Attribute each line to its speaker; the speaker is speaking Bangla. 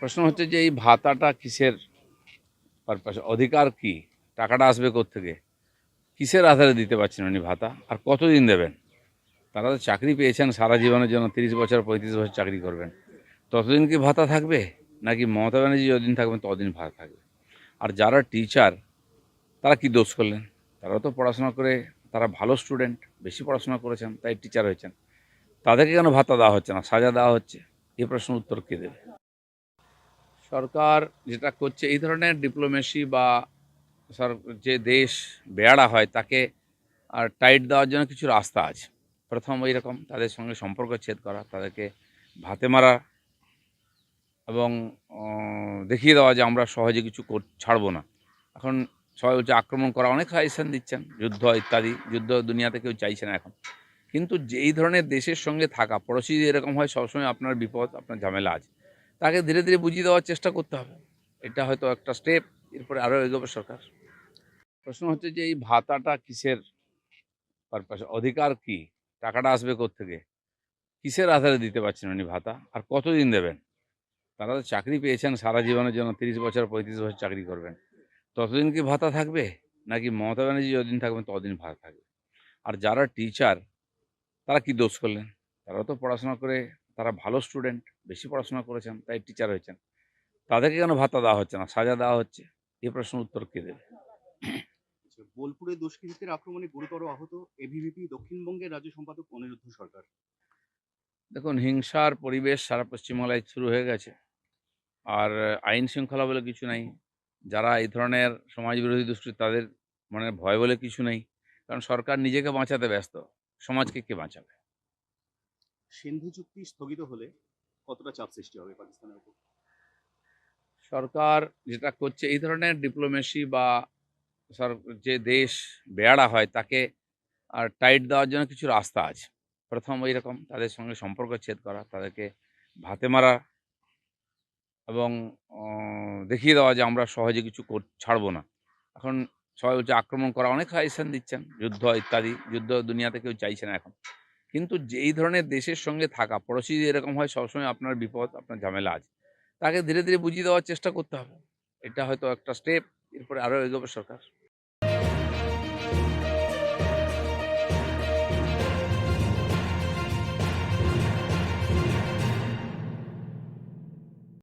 Speaker 1: প্রশ্ন হচ্ছে যে এই ভাতাটা কিসের পারপাস অধিকার কি? টাকাটা আসবে থেকে কিসের আধারে দিতে পারছেন উনি ভাতা? আর কতদিন দেবেন? তারা তো চাকরি পেয়েছেন সারা জীবনের জন্য, তিরিশ বছর, পঁয়ত্রিশ বছর চাকরি করবেন। ততদিন কি ভাতা থাকবে? নাকি মমতা ব্যানার্জি যতদিন থাকবেন, ততদিন ভাতা থাকবে? আর যারা টিচার তারা কি দোষ করলেন? তারাও তো পড়াশোনা করে, তারা ভালো স্টুডেন্ট বেশি পড়াশোনা করেছেন, তাই টিচার হয়েছেন। তাদেরকে কেন ভাতা দেওয়া হচ্ছে না? সাজা দেওয়া হচ্ছে? এই প্রশ্নের উত্তর কে দেবে? সরকার যেটা করছে, এই ধরনের ডিপ্লোমেসি বা যে দেশ বেয়ারা হয়, তাকে আর টাইট দেওয়ার জন্য কিছু রাস্তা আছে। প্রথম ওই রকম তাদের সঙ্গে সম্পর্ক ছেদ করা, তাদেরকে ভাতে মারা এবং দেখিয়ে দেওয়া যে আমরা সহজে কিছু ছাড়বো না। এখন সবাই বলছে আক্রমণ করা, অনেক সাজেশন দিচ্ছেন, যুদ্ধ ইত্যাদি, যুদ্ধ দুনিয়াতে কেউ চাইছে না এখন। কিন্তু যে এই ধরনের দেশের সঙ্গে থাকা, পড়োশি এরকম হয়, সবসময় আপনার বিপদ, আপনার ঝামেলা আছে। তাকে ধীরে ধীরে বুঝিয়ে দেওয়ার চেষ্টা করতে হবে। এটা হয়তো একটা স্টেপ এরপরে আরও এগোবে সরকার। প্রশ্ন হচ্ছে যে, এই ভাতাটা কিসের পারপাস অধিকার কি? টাকাটা আসবে থেকে কিসের আধারে দিতে পারছেন উনি ভাতা? আর কতদিন দেবেন? তারা তো চাকরি পেয়েছেন সারা জীবনের জন্য, তিরিশ বছর, পঁয়ত্রিশ বছর চাকরি করবেন। ততদিন কি ভাতা থাকবে? নাকি মমতা ব্যানার্জি যতদিন থাকবেন, ততদিন ভাতা থাকবে? আর যারা টিচার তারা কি দোষ করলেন? তারাও তো পড়াশোনা করে তারা ভালো স্টুডেন্ট বেশি পড়াশোনা করেছেন তাই টিচার হয়েছেন। তাদেরকে কেন ভাতা দেওয়া হচ্ছে না? সাজা দেওয়া হচ্ছে। এই প্রশ্নের উত্তর কে দেবে?
Speaker 2: আচ্ছা, বোলপুরে দুষ্কৃতীদের আক্রমণে গুরুতর আহত এবিভিপি দক্ষিণবঙ্গের রাজ্য সম্পাদক অনিরুদ্ধ সরকার।
Speaker 1: দেখুন হিংসার পরিবেশ সারা পশ্চিমবাংলায় শুরু হয়ে গেছে। আর আইন শৃঙ্খলা বলে কিছু নাই। যারা এই ধরনের সমাজ বিরোধী দুষ্কৃতি তাদের মানে ভয় বলে কিছু নেই। কারণ সরকার নিজেকে বাঁচাতে ব্যস্ত। সমাজকে কে বাঁচাবে?
Speaker 2: সিন্ধু চুক্তি স্থগিত হলে কতটা চাপ সৃষ্টি হবে পাকিস্তানের উপর?
Speaker 1: সরকার যেটা করছে, এই ধরনের ডিপ্লোমেসি বা যে দেশ বেয়ারা হয়, তাকে আর টাইট দেওয়ার জন্য কিছু রাস্তা আছে। প্রথম ওই রকম তাদের সঙ্গে সম্পর্ক ছেদ করা, তাদেরকে ভাতে মারা এবং দেখিয়ে দেওয়া যে আমরা সহজে কিছু ছাড়বো না। এখন সবাই বলছে আক্রমণ করা অনেক সাজেশন দিচ্ছেন, যুদ্ধ ইত্যাদি, যুদ্ধ দুনিয়াতে কেউ চাইছে না এখন। কিন্তু যেই ধরনের দেশের সঙ্গে থাকা, পড়োশি এরকম হয়, সবসময় আপনার বিপদ, আপনার ঝামেলা আছে। তাকে ধীরে ধীরে বুঝিয়ে দেওয়ার চেষ্টা করতে হবে। এটা হয়তো একটা স্টেপ এরপরে আরও এগোবে সরকার।